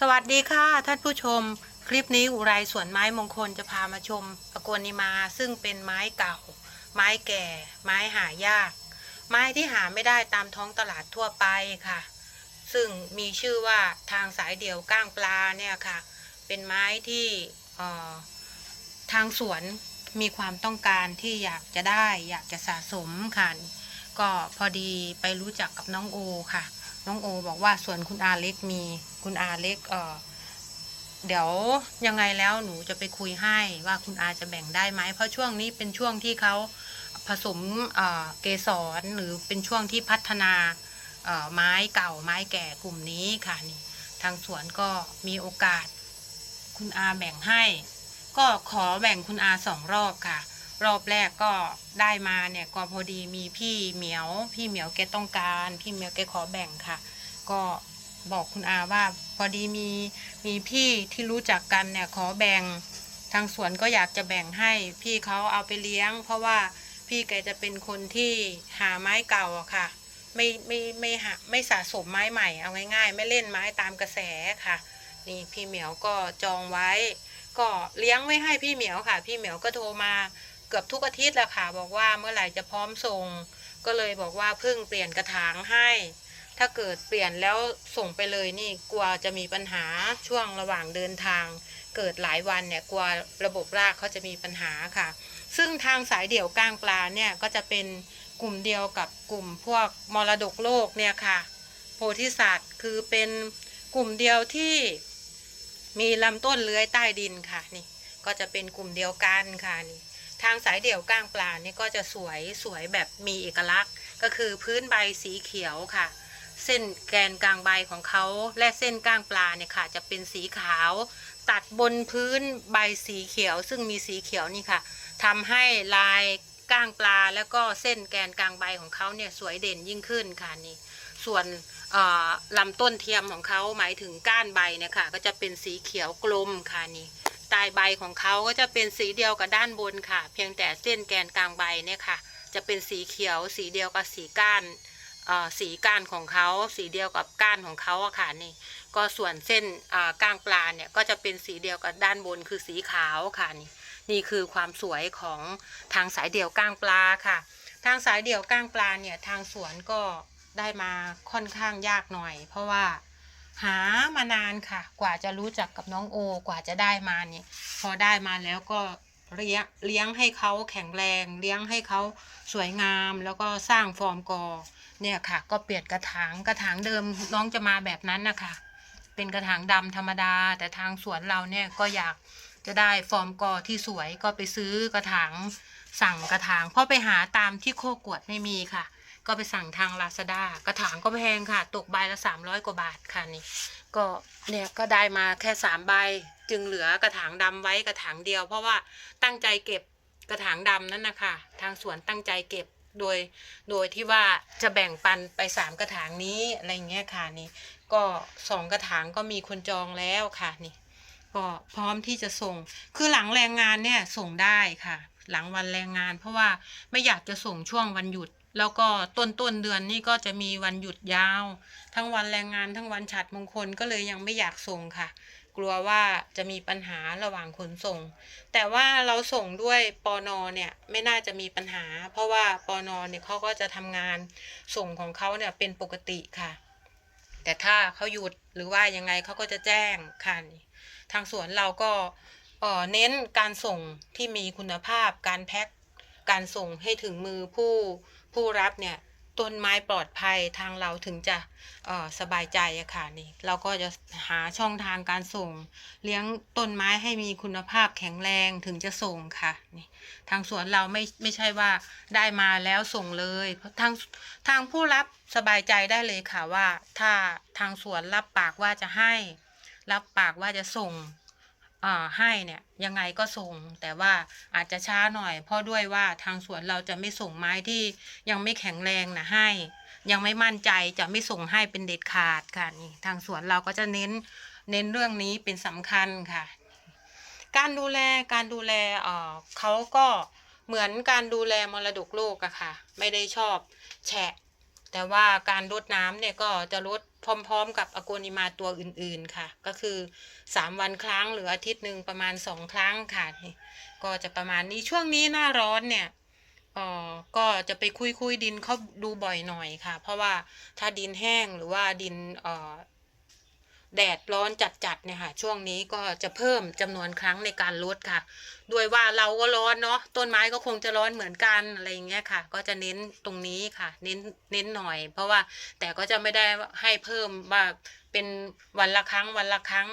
สวัสดีค่ะท่านผู้ชม คลิปนี้อุไรสวนไม้มงคลจะพามาชมอโกนิมาซึ่งเป็นไม้เก่า ไม้แก่ ไม้หายาก ไม้ที่หาไม่ได้ตามท้องตลาดทั่วไปค่ะ ซึ่งมีชื่อว่าทางสายเดี่ยวก้างปลาเนี่ยค่ะ เป็นไม้ที่ทางสวนมีความต้องการที่อยากจะได้ อยากจะสะสมค่ะก็พอดีไปรู้จักกับน้องโอค่ะ น้องโอบอกว่าสวนคุณอาเล็กมีคุณอาเล็กเออเดี๋ยวยังไงแล้วหนูจะไปคุยให้ว่าคุณอาจะแบ่งได้ไหมเพราะช่วงนี้เป็นช่วงที่เขาผสมเกสรหรือเป็นช่วงที่พัฒนาไม้เก่าไม้แก่กลุ่มนี้ค่ะนี่ทางสวนก็มีโอกาสคุณอาแบ่งให้ ก็ขอแบ่งคุณอาสองรอบค่ะ รอบแรกก็ได้มาเนี่ยก็พอดีมีพี่เหมียว พี่เหมียวแกต้องการ พี่เหมียวแกขอแบ่งค่ะ ก็บอกคุณอาว่าพอดีมีมีพี่ที่รู้จักกันเนี่ยขอแบ่งทางสวนก็อยากจะแบ่งให้ พี่เขาเอาไปเลี้ยง เพราะว่าพี่แกจะเป็นคนที่หาไม้เก่าอะค่ะ ไม่ไม่ไม่หาไม่สะสมไม้ใหม่เอาง่าย ๆ ไม่เล่นไม้ตามกระแสค่ะ นี่พี่เหมียวก็จองไว้ ก็เลี้ยงไว้ให้พี่เหมียวค่ะ พี่เหมียวก็โทรมา เกือบทุกอาทิตย์แหละค่ะ บอกว่าเมื่อไหร่จะพร้อมส่ง ก็เลยบอกว่าเพิ่งเปลี่ยนกระถางให้ ถ้าเกิดเปลี่ยนแล้วส่งไปเลยนี่กลัวจะมีปัญหาช่วงระหว่างเดินทาง เกิดหลายวันเนี่ยกลัวระบบรากเขาจะมีปัญหาค่ะ ซึ่งทางสายเดี่ยวก้างปลาเนี่ยก็จะเป็นกลุ่มเดียวกับกลุ่มพวกมรดกโลกเนี่ยค่ะ โพธิสัตว์คือเป็นกลุ่มเดียวที่มีลำต้นเลื้อยใต้ดินค่ะนี่ก็จะเป็นกลุ่มเดียวกันค่ะนี่ ทางสายเดี่ยวก้างปลานี่ก็จะสวยสวยแบบมีเอกลักษณ์ ก็คือพื้นใบสีเขียวค่ะ เส้นแกนกลางใบของเขาและเส้นก้างปลาเนี่ยค่ะ จะเป็นสีขาว ตัดบนพื้นใบสีเขียว ซึ่งมีสีเขียวนี่ค่ะทำให้ลายก้างปลาแล้วก็เส้นแกนกลางใบของเขาเนี่ยสวยเด่นยิ่งขึ้นค่ะนี่ ส่วนลำต้นเทียมของเขาหมายถึงก้านใบเนี่ยค่ะก็จะเป็นสีเขียวกลมค่ะนี่ ลายใบของเขาก็จะเป็นสีเดียวกับด้านบนค่ะ เพียงแต่เส้นแกนกลางใบเนี่ยค่ะ จะเป็นสีเขียว สีเดียวกับสีก้านสีก้านของเขา สีเดียวกับก้านของเขาอะค่ะนี่ ก็ส่วนเส้นก้างปลาเนี่ยก็จะเป็นสีเดียวกับด้านบนคือสีขาวค่ะนี่ นี่คือความสวยของทางสายเดี่ยวก้างปลาค่ะ ทางสายเดี่ยวก้างปลาเนี่ยทางสวนก็ได้มาค่อนข้างยากหน่อย เพราะว่า หามานานค่ะ กว่าจะรู้จักกับน้องโอ กว่าจะได้มาเนี่ยพอได้มาแล้วก็เลี้ยงเลี้ยงให้เขาแข็งแรง เลี้ยงให้เขาสวยงาม แล้วก็สร้างฟอร์มกอ เนี่ยค่ะ ก็เปลี่ยนกระถางกระถางเดิมน้องจะมาแบบนั้นนะคะเป็นกระถางดำธรรมดา แต่ทางสวนเราเนี่ยก็อยากจะได้ฟอร์มกอที่สวยก็ไปซื้อกระถางสั่งกระถางเพราะไปหาตามที่โคกวดไม่มีค่ะ ก็ไปสั่งทางลาซาด้ากระถางก็แพงค่ะ ตกใบละสามร้อยกว่าบาทค่ะนี่ ก็เนี่ยก็ได้มาแค่สามใบ จึงเหลือกระถางดำไว้กระถางเดียว เพราะว่าตั้งใจเก็บกระถางดำนั่นนะคะทางสวนตั้งใจเก็บโดย โดยที่ว่าจะแบ่งปันไปสามกระถางนี้อะไรเงี้ยค่ะนี่ ก็สองกระถางก็มีคนจองแล้วค่ะนี่ก็พร้อมที่จะส่ง คือหลังแรงงานเนี่ยส่งได้ค่ะ หลังวันแรงงาน เพราะว่าไม่อยากจะส่งช่วงวันหยุด แล้วก็ต้นต้นเดือนนี่ก็จะมีวันหยุดยาว ทั้งวันแรงงานทั้งวันฉัดมงคลก็เลยยังไม่อยากส่งค่ะ กลัวว่าจะมีปัญหาระหว่างขนส่ง แต่ว่าเราส่งด้วยปอนอเนี่ยไม่น่าจะมีปัญหา เพราะว่าปอนอเนี่ยเขาก็จะทำงานส่งของเขาเนี่ยเป็นปกติค่ะ แต่ถ้าเขาหยุดหรือว่ายังไงเขาก็จะแจ้งค่ะทางสวนเราก็เน้นการส่งที่มีคุณภาพการแพ็ค การส่งให้ถึงมือผู้ผู้รับเนี่ยต้นไม้ปลอดภัยทางเราถึงจะสบายใจอะค่ะนี่เราก็จะหาช่องทางการส่ง เลี้ยงต้นไม้ให้มีคุณภาพแข็งแรงถึงจะส่งค่ะนี่ทางสวนเราไม่ไม่ใช่ว่าได้มาแล้วส่งเลยเพราะทางทางผู้รับสบายใจได้เลยค่ะว่า ถ้าทางสวนรับปากว่าจะให้ รับปากว่าจะส่ง ให้เนี่ยยังไงก็ส่ง แต่ว่าอาจจะช้าหน่อย เพราะด้วยว่าทางสวนเราจะไม่ส่งไม้ที่ยังไม่แข็งแรงนะให้ ยังไม่มั่นใจจะไม่ส่งให้เป็นเด็ดขาดค่ะนี่ทางสวนเราก็จะเน้นเน้นเรื่องนี้เป็นสำคัญค่ะ การดูแลการดูแลเอ่อเขาก็เหมือนการดูแลมรดกโลกอะค่ะ ไม่ได้ชอบแฉะ แต่ว่าการรดน้ำเนี่ยก็จะรด พร้อมๆ กับอโกนิมาตัวอื่นๆค่ะ ก็คือ 3 วันครั้งหรืออาทิตย์หนึ่งประมาณ 2 ครั้งค่ะนี่ก็จะประมาณนี้ช่วงนี้หน้าร้อนเนี่ยออก็จะไปคุยคุยดินเขาดูบ่อยหน่อยค่ะ เพราะว่าถ้าดินแห้งหรือว่าดินเอ่อ แดดร้อนจัดๆเนี่ยค่ะ ช่วงนี้ก็จะเพิ่มจำนวนครั้งในการลดค่ะ ด้วยว่าเราก็ร้อนเนาะต้นไม้ก็คงจะร้อนเหมือนกันอะไรอย่างเงี้ยค่ะ ก็จะเน้นตรงนี้ค่ะ เน้นเน้นหน่อย เพราะว่าแต่ก็จะไม่ได้ให้เพิ่มว่าเป็นวันละครั้งวันละครั้ง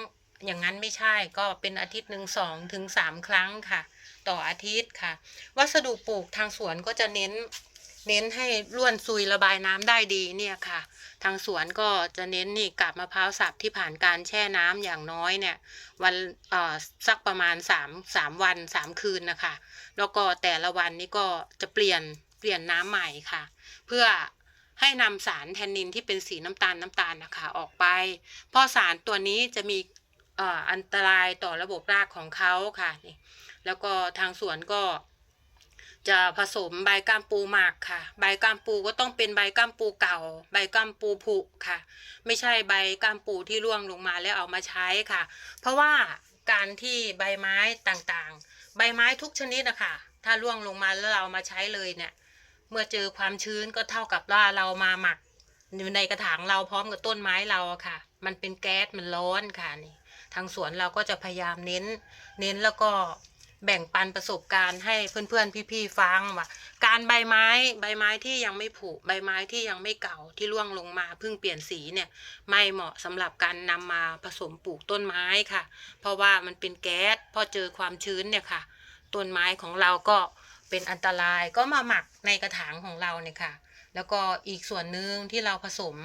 อย่างนั้นไม่ใช่ก็เป็นอาทิตย์หนึ่งสองถึงสามครั้งค่ะ ต่ออาทิตย์ค่ะ วัสดุปลูกทางสวนก็จะเน้น เน้นให้ร่วนซุยระบายน้ำได้ดีเนี่ยค่ะ ทางสวนก็จะเน้นนี่กาบมะพร้าวสับที่ผ่านการแช่น้ำอย่างน้อยเนี่ย วันเอ่อสักประมาณสามสามวันสามคืนนะคะ แล้วก็แต่ละวันนี้ก็จะเปลี่ยนเปลี่ยนน้ำใหม่ค่ะ เพื่อให้นำสารแทนนินที่เป็นสีน้ำตาลน้ำตาลนะคะออกไป เพราะสารตัวนี้จะมีเอ่ออันตรายต่อระบบรากของเขาค่ะ แล้วก็ทางสวนก็ จะผสมใบก้ามปูหมักค่ะ ใบก้ามปูก็ต้องเป็นใบก้ามปูเก่า ใบก้ามปูผุค่ะ ไม่ใช่ใบก้ามปูที่ร่วงลงมาแล้วเอามาใช้ค่ะ เพราะว่าการที่ใบไม้ต่างๆ ใบไม้ทุกชนิดนะคะถ้าร่วงลงมาแล้วเรามาใช้เลยเนี่ย เมื่อเจอความชื้นก็เท่ากับว่าเรามาหมักอยู่ในกระถางเราพร้อมกับต้นไม้เราค่ะ มันเป็นแก๊สมันร้อนค่ะนี่ ทางสวนเราก็จะพยายามเน้น เน้นแล้วก็ แบ่งปันประสบการณ์ให้เพื่อนๆ พี่ๆฟังว่าการใบไม้ใบไม้ที่ยังไม่ผุใบไม้ที่ยังไม่เก่าที่ร่วงลงมาเพิ่งเปลี่ยนสีเนี่ยไม่เหมาะสำหรับการนำมาผสมปลูกต้นไม้ค่ะ เพราะว่ามันเป็นแก๊สพอเจอความชื้นเนี่ยค่ะต้นไม้ของเราก็เป็นอันตรายก็มาหมักในกระถางของเราเนี่ยค่ะ แล้วก็อีกส่วนหนึ่งที่เราผสม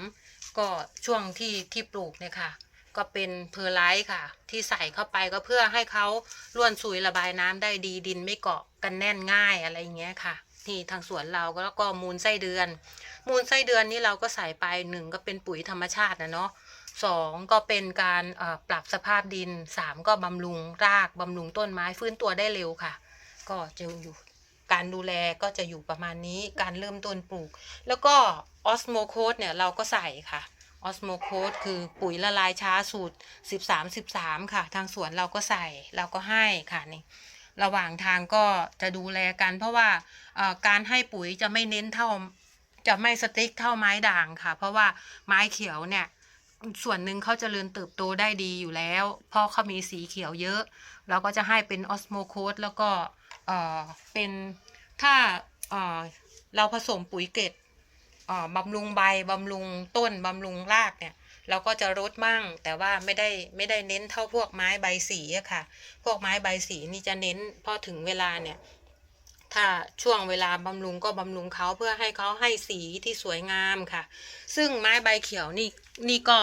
ก็ช่วงที่ที่ปลูกเนี่ยค่ะ ก็เป็นเพอร์ไลท์ค่ะ ที่ใส่เข้าไปก็เพื่อให้เขาร่วนซุยระบายน้ำได้ดีดินไม่เกาะกันแน่นง่ายอะไรอย่างเงี้ยค่ะที่ทางสวนเราก็แล้วก็มูลไส้เดือน มูลไส้เดือนนี่เราก็ใส่ไปหนึ่งก็เป็นปุ๋ยธรรมชาตินะเนาะสองก็เป็นการปรับสภาพดินสามก็บำรุงรากบำรุงต้นไม้ฟื้นตัวได้เร็วค่ะ ก็จะอยู่การดูแลก็จะอยู่ประมาณนี้การเริ่มต้นปลูก แล้วก็ออสโมโคสเนี่ยเราก็ใส่ค่ะ ออสโมโคสคือปุ๋ยละลายช้าสูตร 13 13 ค่ะ ทางสวนเราก็ใส่เราก็ให้ค่ะนี่ระหว่างทางก็จะดูแลกัน เพราะว่าการให้ปุ๋ยจะไม่เน้นเท่าจะไม่สติ๊กเท่าไม้ด่างค่ะ เพราะว่าไม้เขียวเนี่ยส่วนหนึ่งเขาจเจริญเติบโตได้ดีอยู่แล้วเพราะเขามีสีเขียวเยอะ เราก็จะให้เป็นออสโมโคสแล้วก็เป็นถ้าเราผสมปุ๋ยเกล็ด บำรุงใบบำรุงต้นบำรุงรากเนี่ย เราก็จะลดมั่ง แต่ว่าไม่ได้ไม่ได้เน้นเท่าพวกไม้ใบสีอะค่ะ พวกไม้ใบสีนี่จะเน้นพอถึงเวลาเนี่ย ถ้าช่วงเวลาบำรุงก็บำรุงเขาเพื่อให้เขาให้สีที่สวยงามค่ะ ซึ่งไม้ใบเขียวนี่นี่ก็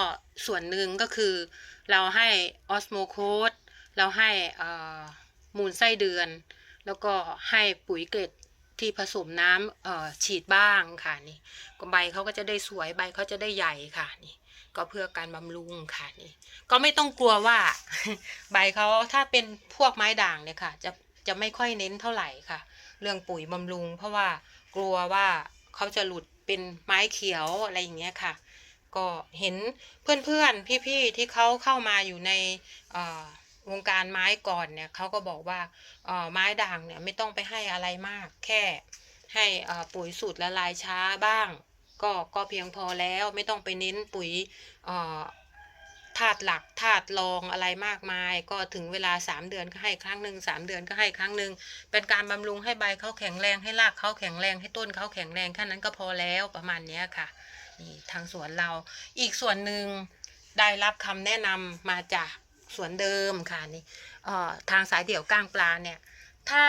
ส่วนหนึ่งก็คือ เราให้ออสโมโคสเราให้มูลไส้เดือน แล้วก็ให้ปุ๋ยเกล็ด ที่ผสมน้ำฉีดบ้างค่ะนี่ก็ใบเขาก็จะได้สวยใบเขาจะได้ใหญ่ค่ะนี่ก็เพื่อการบำรุงค่ะนี่ ก็ไม่ต้องกลัวว่า ใบเขาถ้าเป็นพวกไม้ด่างเนี่ยค่ะ จะจะไม่ค่อยเน้นเท่าไหร่ค่ะ เรื่องปุ๋ยบำรุง เพราะว่ากลัวว่าเขาจะหลุดเป็นไม้เขียวอะไรอย่างเงี้ยค่ะ ก็เห็นเพื่อนๆพี่ๆที่เขาเข้ามาอยู่ในอ่อ วงการไม้ก่อนเนี่ยเขาก็บอกว่าอ่อไม้ด่างเนี่ยไม่ต้องไปให้อะไรมาก แค่ให้อ่อปุ๋ยสูตรละลายช้าบ้าง ก็ก็เพียงพอแล้วไม่ต้องไปเน้นปุ๋ยอ่อธาตุหลักธาตุรองอะไรมากมาย ก็ถึงเวลา 3 เดือนก็ให้ครั้งหนึ่ง3เดือนก็ให้ครั้งหนึ่งเป็นการบำรุงให้ใบเขาแข็งแรงให้รากเขาแข็งแรงให้ต้นเขาแข็งแรงแค่นั้นก็พอแล้วประมาณนี้ค่ะนี่ทางสวนเราอีกส่วนหนึ่งได้รับคำแนะนำมาจาก สวนเดิมค่ะนี่เอ่อทางสายเดี่ยวก้างปลาเนี่ยถ้า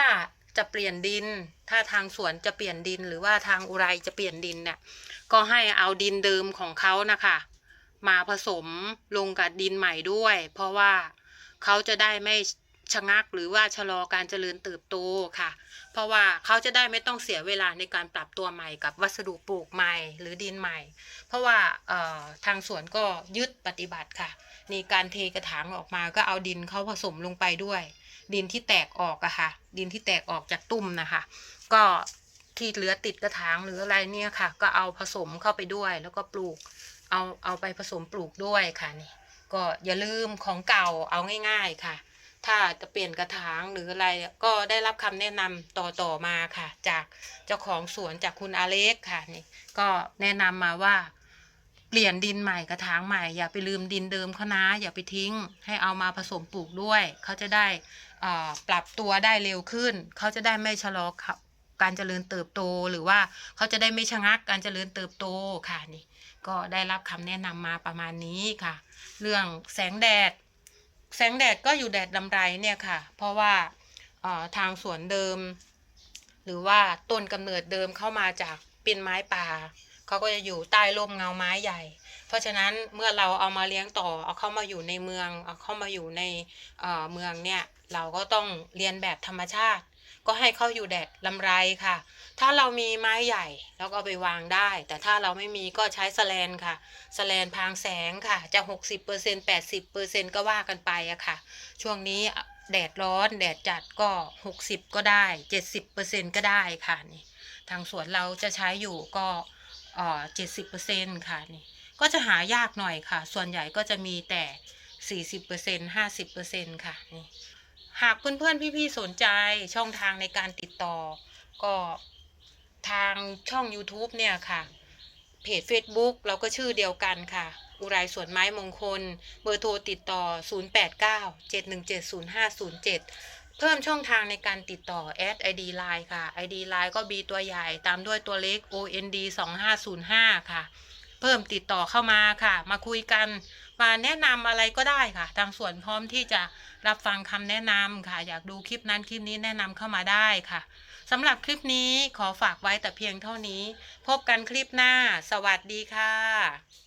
จะเปลี่ยนดิน ถ้าทางสวนจะเปลี่ยนดิน หรือว่าทางอุไรจะเปลี่ยนดินเนี่ยก็ให้เอาดินเดิมของเขานะคะมาผสมลงกับดินใหม่ด้วย เพราะว่าเขาจะได้ไม่ ชะงักหรือว่าชะลอการเจริญเติบโตค่ะ เพราะว่าเขาจะได้ไม่ต้องเสียเวลาในการปรับตัวใหม่กับวัสดุปลูกใหม่หรือดินใหม่ เพราะว่าทางสวนก็ยึดปฏิบัติค่ะนี่การเทกระถางออกมาก็เอาดินเขาผสมลงไปด้วย ดินที่แตกออกอะค่ะ ดินที่แตกออกจากตุ่มนะคะ ก็ที่เหลือติดกระถางหรืออะไรเนี่ยค่ะ ก็เอาผสมเข้าไปด้วย แล้วก็ปลูกเอาเอาไปผสมปลูกด้วยค่ะนี่ก็อย่าลืมของเก่าเอาง่าย ๆค่ะ ถ้าจะเปลี่ยนกระถางหรืออะไรก็ได้รับคำแนะนำต่อๆมาค่ะ จากเจ้าของสวนจากคุณอาเล็กค่ะนี่ก็แนะนำมาว่าเปลี่ยนดินใหม่กระถางใหม่อย่าไปลืมดินเดิมเขานะอย่าไปทิ้ง ให้เอามาผสมปลูกด้วย เขาจะได้อ่าปรับตัวได้เร็วขึ้น เขาจะได้ไม่ชะลอครับการเจริญเติบโตหรือว่าเขาจะได้ไม่ชะงักการเจริญเติบโตค่ะนี่ก็ได้รับคำแนะนำมาประมาณนี้ค่ะ เรื่องแสงแดด แสงแดดก็อยู่แดดลำไรเนี่ยค่ะ เพราะว่าทางสวนเดิม หรือว่าต้นกำเนิดเดิมเข้ามาจากเป็นไม้ป่าเขาก็จะอยู่ใต้ร่มเงาไม้ใหญ่ เพราะฉะนั้นเมื่อเราเอามาเลี้ยงต่อ เอาเข้ามาอยู่ในเมือง เอาเข้ามาอยู่ในเเมืองเนี่ย เราก็ต้องเรียนแบบธรรมชาติ ก็ให้เขาอยู่แดดลำไรค่ะ ถ้าเรามีไม้ใหญ่เราก็เอาไปวางได้ แต่ถ้าเราไม่มีก็ใช้สแลนค่ะสแลนพรางแสงค่ะ จะ 60% 80%ก็ว่ากันไปอะค่ะ ช่วงนี้แดดร้อนแดดจัดก็ 60 ก็ได้ 70%ก็ได้ค่ะนี่ ทางสวนเราจะใช้อยู่ก็เอ่อ70%ค่ะนี่ ก็จะหายากหน่อยค่ะ ส่วนใหญ่ก็จะมีแต่40% 50%ค่ะนี่ หากเพื่อนๆ พี่ๆ สนใจช่องทางในการติดต่อ ก็ทางช่อง YouTube เนี่ยค่ะ เพจ Facebook เราก็ชื่อเดียวกันค่ะ อุไรสวนไม้มงคล เบอร์โทรติดต่อ 089-717-0507 เพิ่มช่องทางในการติดต่อแอด ID Line ค่ะ ID Line ก็ B ตัวใหญ่ตามด้วยตัวเล็ก OND 2505ค่ะ เพิ่มติดต่อเข้ามาค่ะ มาคุยกัน มาแนะนำอะไรก็ได้ค่ะ ทางส่วนพร้อมที่จะรับฟังคำแนะนำค่ะ อยากดูคลิปนั้นคลิปนี้แนะนำเข้ามาได้ค่ะสำหรับคลิปนี้ขอฝากไว้แต่เพียงเท่านี้ พบกันคลิปหน้า สวัสดีค่ะ